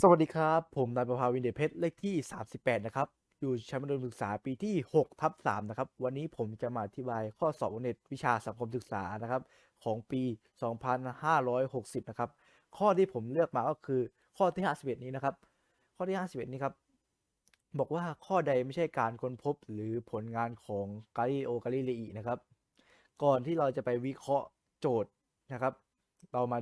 สวัสดีครับ ผมนายประภาวินเดชเพชรเลขที่ 38 นะครับ อยู่ชั้นมัธยมศึกษาปีที่6ทับ3นะครับ วันนี้ผมจะมาอธิบายข้อสอบเน็ตวิชาสังคมศึกษานะครับ ของปี 2560 นะครับ ข้อที่ผมเลือกมาก็คือข้อที่ 51 นี้นะครับ ข้อที่ 51 นี้ครับ บอกว่าข้อใดไม่ใช่การค้นพบหรือผลงานของกาลิโอกาลิเลอีนะครับ ก่อนที่เราจะไปวิเคราะห์โจทย์นะครับ เรามา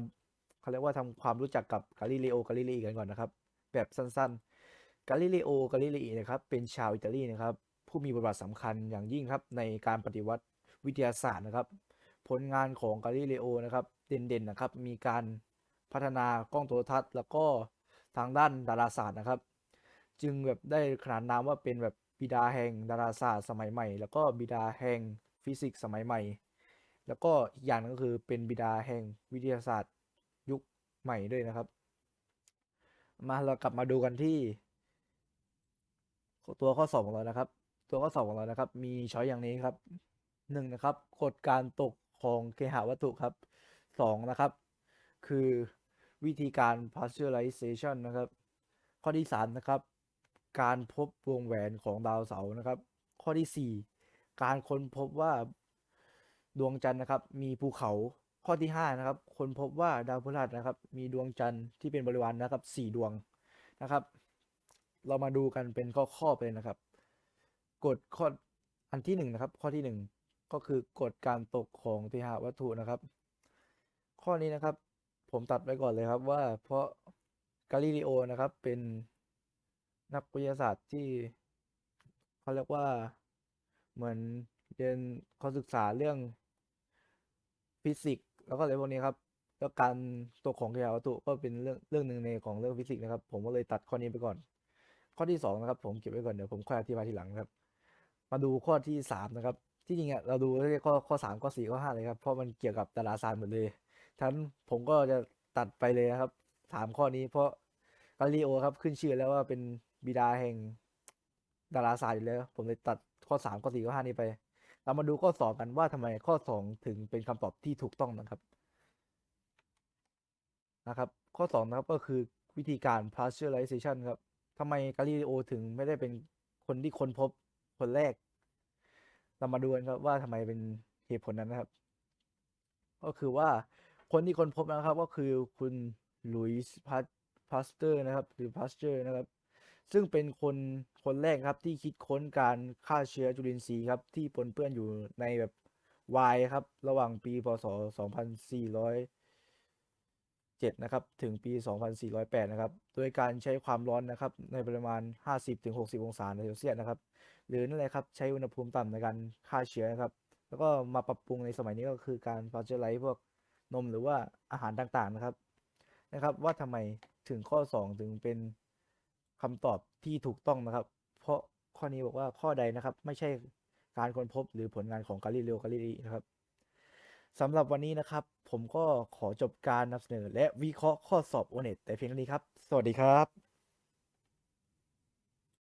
เขาเรียกว่าทำความรู้จักกับกาลิเลโอกาลิเลอีกันก่อนนะครับ แบบสั้นๆกาลิเลโอกาลิเลอีนะครับเป็นชาวอิตาลีนะครับ ผู้มีบทบาทสำคัญอย่างยิ่งครับในการปฏิวัติวิทยาศาสตร์นะครับ ผลงานของกาลิเลโอนะครับ เด่นๆนะครับมีการพัฒนากล้องโทรทัศน์ แล้วก็ทางด้านดาราศาสตร์นะครับ จึงแบบได้ขนานนามว่าเป็นแบบบิดาแห่งดาราศาสตร์สมัยใหม่ แล้วก็บิดาแห่งฟิสิกส์สมัยใหม่ แล้วก็อีกอย่างนึงก็คือเป็นบิดาแห่งวิทยาศาสตร์ ใหม่ด้วยนะครับ มาเรากลับมาดูกันที่ ตัวข้อสอบของเรานะครับ ตัวข้อสอบของเรานะครับ มีช้อยอย่างนี้ครับหนึ่งนะครับกฎการตกของเคหะวัตถุครับสองนะครับ คือวิธีการ pasteurization นะครับ ข้อที่สามนะครับ การพบวงแหวนของดาวเสาร์นะครับ ข้อที่สี่การค้นพบว่าดวงจันทร์นะครับ มีภูเขา ข้อที่ห้านะครับคนพบว่าดาวพฤหัสนะครับ มีดวงจันทร์ที่เป็นบริวารนะครับสี่ดวงนะครับ เรามาดูกันเป็นข้อข้อๆไปเลยนะครับกฎข้ออันที่หนึ่งนะครับ ข้อที่หนึ่งก็คือกฎการตกของเทหะวัตถุนะครับ ข้อนี้นะครับ ผมตัดไว้ก่อนเลยครับว่าเพราะกาลิเลโอนะครับเป็นนักวิทยาศาสตร์ที่เขาเรียกว่าเหมือนเรียนเขาศึกษาเรื่องฟิสิกส์ แล้วก็อะไรพวกนี้ครับ แล้วการตกของเทหะวัตถุก็เป็นเรื่องเรื่องหนึ่งในของเรื่องฟิสิกส์นะครับ ผมก็เลยตัดข้อนี้ไปก่อน ข้อที่สองนะครับ ผมเก็บไว้ก่อนเดี๋ยวผมค่อยอธิบายทีหลังครับ มาดูข้อที่สามนะครับ ที่จริงอะเราดูได้ข้อข้อสามข้อสี่ข้อห้าเลยครับ เพราะมันเกี่ยวกับดาราศาสตร์หมดเลยฉะนั้นผมก็จะตัดไปเลยนะครับสามข้อนี้เพราะกาลิโอครับขึ้นชื่อแล้วว่าเป็นบิดาแห่งดาราศาสตร์อยู่แล้ว ผมเลยตัดข้อสามข้อสี่ข้อห้านี้ไป เรามาดูข้อสองกันว่าทำไมข้อสองถึงเป็นคำตอบที่ถูกต้องนะครับนะครับ ข้อสองนะครับก็คือวิธีการ pasteurization ครับทำไมกาลิเลโอถึงไม่ได้เป็นคนที่ค้นพบคนแรก เรามาดูกันครับว่าทำไมเป็นเหตุผลนั้นนะครับ ก็คือว่าคนที่ค้นพบนะครับก็คือคุณลุยส์พาสเตอร์นะครับ หรือพาสเตอร์นะครับ ซึ่งเป็นคนคนแรกครับที่คิดค้นการฆ่าเชื้อจุลินทรีย์ครับที่ปนเปื้อนอยู่ในแบบไวน์ครับ ระหว่างปีพศ 2407 นะครับ ถึงปี 2408 นะครับ โดยการใช้ความร้อนนะครับ ในปริมาณ 50-60 องศาเซลเซียสนะครับ หรือนั่นแหละครับ ใช้อุณหภูมิต่ำในการฆ่าเชื้อครับ แล้วก็มาปรับปรุงในสมัยนี้ก็คือการพาสเจอร์ไลซ์พวกนมหรือว่าอาหารต่างๆนะครับนะครับ ว่าทำไมถึงข้อ 2 ถึงเป็น คำตอบที่ถูกต้องนะครับ เพราะข้อนี้บอกว่าข้อใดนะครับ ไม่ใช่การค้นพบหรือผลงานของกาลิเลโอกาลิลีนะครับสำหรับวันนี้นะครับ ผมก็ขอจบการนำเสนอ และวิเคราะห์ข้อสอบโอเน็ตแต่เพียงเท่านี้ครับ สวัสดีครับ